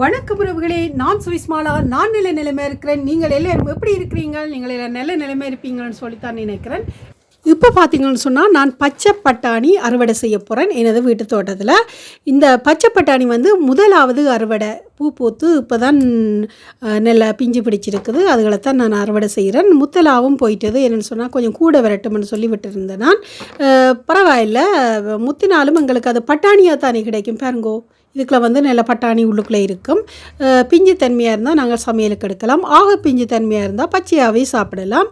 வணக்கம் உறவுகளே நான் சுவிஸ்மாலா நான் நில நிலைமை இருக்கிறேன். நீங்கள் எல்லாரும் எப்படி இருக்கிறீங்க? நீங்கள் எல்லாம் நல்ல நிலைமை இருப்பீங்கன்னு சொல்லித்தான் நினைக்கிறேன். இப்போ பார்த்தீங்கன்னு சொன்னால் நான் பச்சை பட்டாணி அறுவடை செய்ய போகிறேன் எனது வீட்டு தோட்டத்தில். இந்த பச்சை பட்டாணி வந்து முதலாவது அறுவடை. பூ பூத்து இப்போ தான் நெல்லை பிஞ்சு பிடிச்சிருக்குது. அதுகளை தான் நான் அறுவடை செய்கிறேன். முத்தலாவும் போயிட்டது. என்னென்னு சொன்னால் கொஞ்சம் கூட விரட்டும்னு சொல்லி விட்டுருந்தேன் நான். பரவாயில்லை பரவாயில்ல. முத்தினாலும் எங்களுக்கு அது பட்டாணியாக தானே கிடைக்கும். பாருங்கோ. இதுக்குள்ள வந்து நல்ல பட்டாணி உள்ளுக்குள்ளே இருக்கும். பிஞ்சு தன்மையாக இருந்தால் நாங்கள் சமையலுக்கு எடுக்கலாம். ஆக பிஞ்சு தன்மையாக இருந்தால் பச்சையாகவே சாப்பிடலாம்.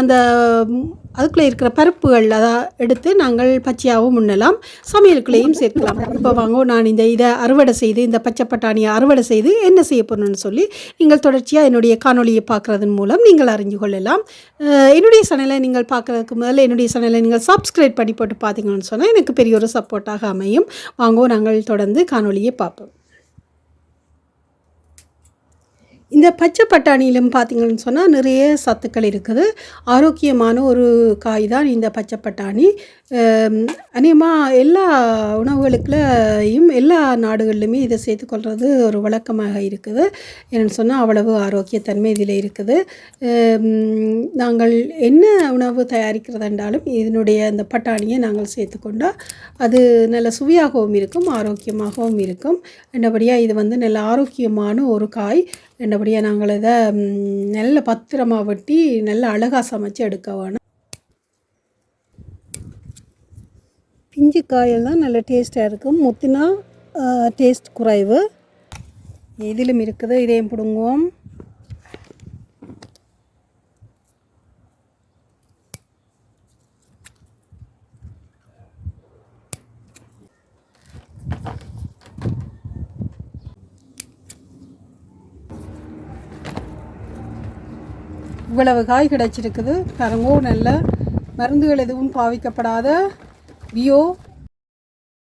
அந்த அதுக்குள்ளே இருக்கிற பருப்புகள் அதை எடுத்து நாங்கள் பச்சையாகவும் உண்ணலாம். சமையலுக்குள்ளேயும் சேர்க்கலாம். இப்போ வாங்க நான் இந்த இதை அறுவடை செய்து இந்த பச்சை பட்டாணியை அறுவடை செய்து என்ன செய்ய போகணும்னு சொல்லி நீங்கள் தொடர்ச்சியாக என்னுடைய காணொளியை பார்க்குறதன் மூலம் நீங்கள் அறிஞ்சு கொள்ளலாம். என்னுடைய சேனலை நீங்கள் பார்க்குறதுக்கு முதல்ல என்னுடைய சேனலை நீங்கள் சப்ஸ்கிரைப் பண்ணி போட்டு பார்த்தீங்கன்னு சொன்னால் எனக்கு பெரிய ஒரு சப்போர்ட்டாக அமையும். வாங்கோ நாங்கள் தொடர்ந்து கா காணொலியை பார்ப்போம். இந்த பச்சை பட்டாணியிலும் பார்த்தீங்கன்னு சொன்னால் நிறைய சத்துக்கள் இருக்குது. ஆரோக்கியமான ஒரு காய் தான் இந்த பச்சை பட்டாணி. அநேகமாக எல்லா உணவுகளுக்குலையும் எல்லா நாடுகள்லையுமே இதை சேர்த்துக்கொள்கிறது ஒரு வழக்கமாக இருக்குது. என்னென்னு சொன்னால் அவ்வளவு ஆரோக்கியத்தன்மை இதில் இருக்குது. நாங்கள் என்ன உணவு தயாரிக்கிறதென்றாலும் இதனுடைய அந்த பட்டாணியை நாங்கள் சேர்த்துக்கொண்டால் அது நல்ல சுவையாகவும் இருக்கும் ஆரோக்கியமாகவும் இருக்கும். என்னபடியாக இது வந்து நல்ல ஆரோக்கியமான ஒரு காய். என்னபடியாக நாங்கள் இதை நல்ல பத்திரமாக வெட்டி நல்ல அழகாக சமைச்சு எடுக்க வேணும். பிஞ்சு காயில் தான் நல்ல டேஸ்ட்டாக இருக்கும். முத்தினா டேஸ்ட் குறைவு. இதிலும் இருக்குது இதையும் பிடுங்குவோம். இவ்வளவு காய் கிடைச்சிருக்குது. பாருங்கோ நல்ல மருந்துகள் எதுவும் பாவிக்கப்படாத வியோ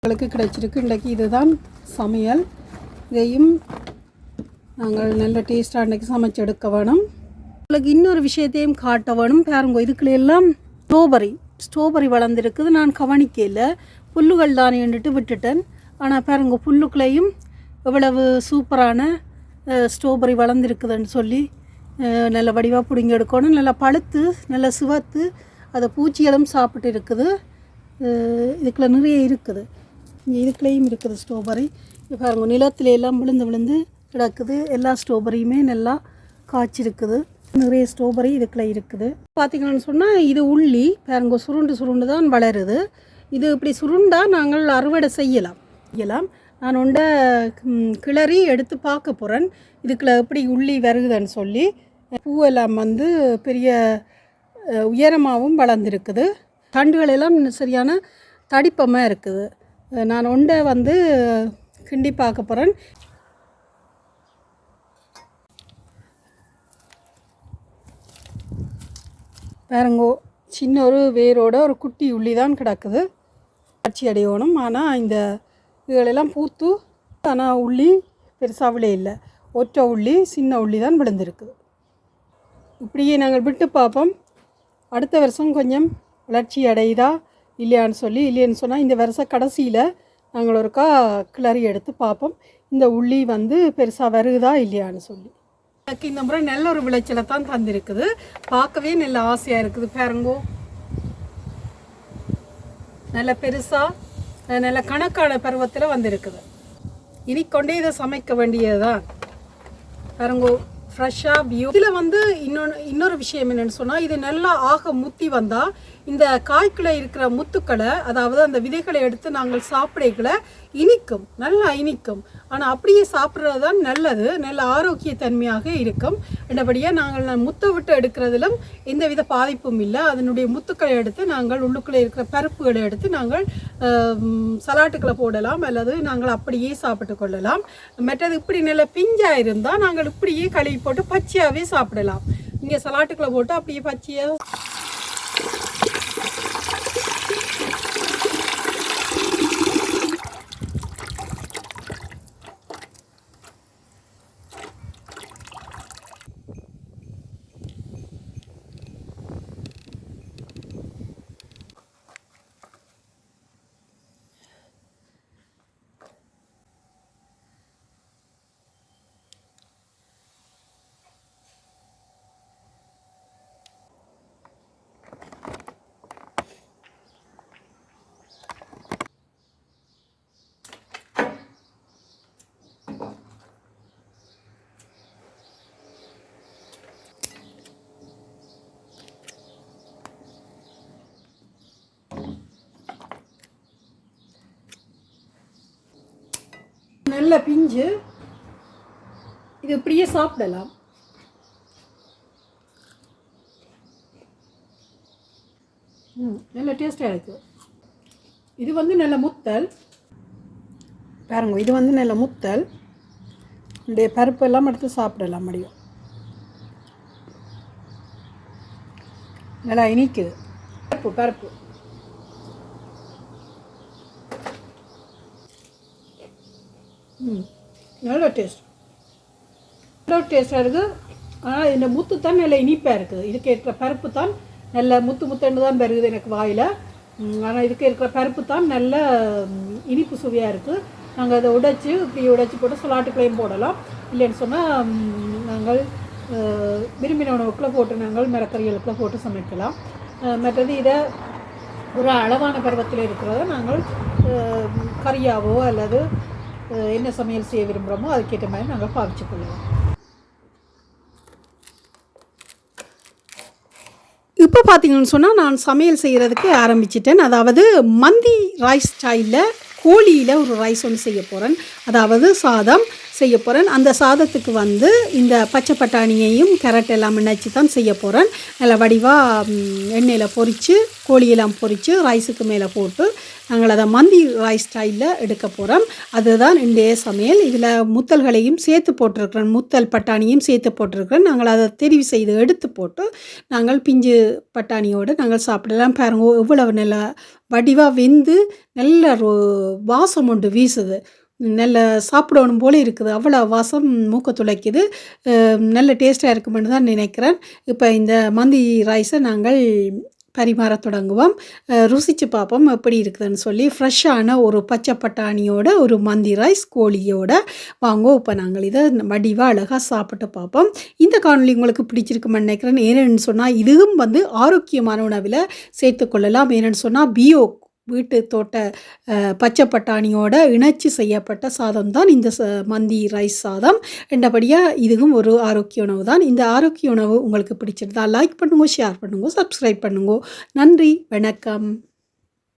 உங்களுக்கு கிடைச்சிருக்கு. இன்றைக்கு இதுதான் சமையல். இதையும் நாங்கள் நல்ல டேஸ்ட்டாக இன்றைக்கி சமைச்சு எடுக்க வேணும். உங்களுக்கு இன்னொரு விஷயத்தையும் காட்ட வேணும். பாருங்க இதுக்குள்ள எல்லாம் ஸ்ட்ராபெரி ஸ்ட்ராபெரி வளர்ந்துருக்குது. நான் கவனிக்கல. புல்லுகள் தானேன்னுட்டு விட்டுட்டேன். ஆனால் பாருங்க புல்லுக்குள்ளேயும் எவ்வளவு சூப்பரான ஸ்ட்ராபெரி வளர்ந்துருக்குதுன்னு சொல்லி நல்ல வடிவாக பிடுங்கி எடுக்கணும். நல்லா பழுத்து நல்லா சிவத்து அதை பூச்சிகளும் சாப்பிட்டு இருக்குது. இதுக்குள்ள நிறைய இருக்குது. இங்க இதுக்குள்ளேயும் இருக்குது ஸ்ட்ராபெரி இப்போ பாருங்க நிலத்துல எல்லாம் விழுந்து விழுந்து கிடக்குது. எல்லா ஸ்ட்ராபெரியுமே நல்லா காய்ச்சிருக்குது. நிறைய ஸ்ட்ராபெரி இதுக்குள்ளே இருக்குது. பார்த்திங்கன்னு சொன்னால் இது உள்ளி பாருங்க சுருண்டு சுருண்டு தான் வளருது. இது இப்படி சுருண்டா நாங்கள் அறுவடை செய்யலாம். செய்யலாம். நான் உண்ட கிளறி எடுத்து பார்க்க போகிறேன் இதுக்குள்ள எப்படி உள்ளி வருகுதுன்னு சொல்லி பூவெல்லாம் வந்து பெரிய உயரமாகவும் வளர்ந்துருக்குது. தண்டுகள் எல்லாம் சரியான தடிப்பமாக இருக்குது. நான் உண்டை வந்து கிண்டி பார்க்க போகிறேன் பாருங்கோ சின்ன ஒரு வேரோட ஒரு குட்டி உள்ளி தான் கிடக்குது. காட்சி அடையணும். ஆனால் இந்த இதுகளெல்லாம் பூத்து ஆனால் உள்ளி பெருசாகவே இல்லை ஒற்றை உள்ளி சின்ன உள்ளி தான் விழுந்திருக்குது இப்படியே நாங்கள் விட்டு பார்ப்போம். அடுத்த வருஷம் கொஞ்சம் வளர்ச்சி அடையுதா இல்லையான்னு சொல்லி இல்லைன்னு சொன்னால் இந்த வருஷம் கடைசியில் நாங்கள் ஒருக்கா கிளறி எடுத்து பார்ப்போம். இந்த உள்ளி வந்து பெருசாக வருகுதா இல்லையான்னு சொல்லி. எனக்கு இந்த முறை நல்ல ஒரு விளைச்சலை தான் தந்திருக்குது. பார்க்கவே நல்ல ஆசையாக இருக்குது பாருங்கோ. நல்ல பெருசாக நல்ல கணக்கான பருவத்தில் வந்திருக்குது. இனி கொண்டே இதை சமைக்க வேண்டியதுதான். பாருங்கோ. ஃப்ரெஷ்ஷாக வியூ இதில் வந்து இன்னொன்று இன்னொரு விஷயம் என்னென்னு சொன்னால் இது நல்லா ஆக முத்தி வந்தால் இந்த காய்க்குள்ள இருக்கிற முத்துக்களை அதாவது அந்த விதைகளை எடுத்து நாங்கள் சாப்பிடக்குள்ள இனிக்கும் நல்லா இனிக்கும். ஆனால் அப்படியே சாப்பிட்றது தான் நல்லது நல்ல ஆரோக்கியத்தன்மையாக இருக்கும். என்னபடியாக நாங்கள் முத்தை விட்டு எடுக்கிறதிலும் எந்த வித பாதிப்பும் இல்லை. அதனுடைய முத்துக்களை எடுத்து நாங்கள் உள்ளுக்குள்ளே இருக்கிற பருப்புகளை எடுத்து நாங்கள் சலாட்டுக்களை போடலாம் அல்லது நாங்கள் அப்படியே சாப்பிட்டு கொள்ளலாம். மற்றது இப்படி நல்ல பிஞ்சாக இருந்தால் நாங்கள் இப்படியே கழுவி போட்டு பச்சையாகவே சாப்பிடலாம். இங்கே சலாட்டுக்களை போட்டு அப்படியே பச்சையாக நல்ல பிஞ்சு. இது இப்படியே சாப்பிடலாம். ம் நல்ல டேஸ்ட்டாக இருக்குது இது வந்து நல்ல முத்தல். பாருங்க இது வந்து நல்ல முத்தல். இந்த பருப்பு எல்லாம் எடுத்து சாப்பிடலாம் முடியும் நல்லா இனிக்குது. பருப்பு பருப்பு. ம் நல்ல டேஸ்ட் நல்ல டேஸ்ட்டாக இருக்குது ஆனால் இந்த முத்து தான் நல்ல இனிப்பாக இருக்குது இதுக்கு இருக்கிற பருப்பு தான் நல்ல முத்து முத்துன்னு தான் பெருகுது எனக்கு வாயில். ஆனால் இதுக்கு இருக்கிற பருப்பு தான் நல்ல இனிப்பு சுவையாக இருக்குது நாங்கள் அதை உடைச்சி இப்படி உடைச்சி போட்டு சொலாட்டுக்களையும் போடலாம். இல்லைன்னு சொன்னால் நாங்கள் விரும்பின உணவுக்குள்ளே போட்டு நாங்கள் மரக்கறிகளுக்குள்ள போட்டு சமைக்கலாம். மற்றது இதை ஒரு அளவான பருவத்தில் இருக்கிறத நாங்கள் கறியாவோ அல்லது என்ன சமையல் செய்ய விரும்புகிறோமோ அதுக்கேற்ற மாதிரி நாங்கள் பாவிச்சு கொள்ளுவோம். இப்போ பார்த்தீங்கன்னு சொன்னால் நான் சமையல் செய்கிறதுக்கு ஆரம்பிச்சிட்டேன். அதாவது மந்தி ரைஸ் ஸ்டைலில் கோழியில் ஒரு ரைஸ் ஒன்று செய்ய போகிறேன் அதாவது சாதம் செய்ய போகிறேன் அந்த சாதத்துக்கு வந்து இந்த பச்சை பட்டாணியையும் கேரட் எல்லாம் நினச்சி தான் செய்ய போகிறேன் நல்ல வடிவாக எண்ணெயில் பொறித்து கோழியெல்லாம் பொறித்து ரைஸுக்கு மேலே போட்டு நாங்கள் அதை மந்தி ரைஸ் ஸ்டைலில் எடுக்க போகிறோம் அதுதான் இன்றைய சமையல். இதில் முத்தல்களையும் சேர்த்து போட்டிருக்கிறேன். முத்தல் பட்டாணியும் சேர்த்து போட்டிருக்கிறேன். நாங்கள் அதை தெரிவு செய்து எடுத்து போட்டு நாங்கள் பிஞ்சு பட்டாணியோடு நாங்கள் சாப்பிடலாம். பாருங்க எவ்வளவு நல்ல வடிவாக வெந்து நல்ல ரோ- வாசம் ஒன்று வீசுது. நல்ல சாப்பிடணும் போல இருக்குது. அவ்வளோ வாசம் மூக்க துளைக்குது. நல்ல டேஸ்ட்டாக இருக்குமென்னு தான் நினைக்கிறேன். இப்போ இந்த மந்தி ரைஸை நாங்கள் பரிமாற தொடங்குவோம். ருசித்து பார்ப்போம் எப்படி இருக்குதுன்னு சொல்லி. ஃப்ரெஷ்ஷான ஒரு பச்சை பட்டாணியோட ஒரு மந்தி ரைஸ் கோழியோட வாங்கோ இப்போ நாங்கள் இதை வடிவாக அழகாக சாப்பிட்டு பார்ப்போம். இந்த காணொலி உங்களுக்கு பிடிச்சிருக்குமென்னு நினைக்கிறேன். ஏன்னு சொன்னால் இதுவும் வந்து ஆரோக்கியமான உணவில் சேர்த்துக்கொள்ளலாம் ஏன்னு சொன்னால் பியோ வீட்டு தோட்ட பச்சை பட்டாணியோட இணைச்சி செய்யப்பட்ட சாதம் தான் இந்த ச- மந்தி ரைஸ் சாதம். ரெண்டபடியாக இதுவும் ஒரு ஆரோக்கிய உணவு தான் இந்த ஆரோக்கிய உணவு உங்களுக்கு பிடிச்சிருந்தா லைக் பண்ணுங்க ஷேர் பண்ணுங்க சப்ஸ்கிரைப் பண்ணுங்க. நன்றி வணக்கம்.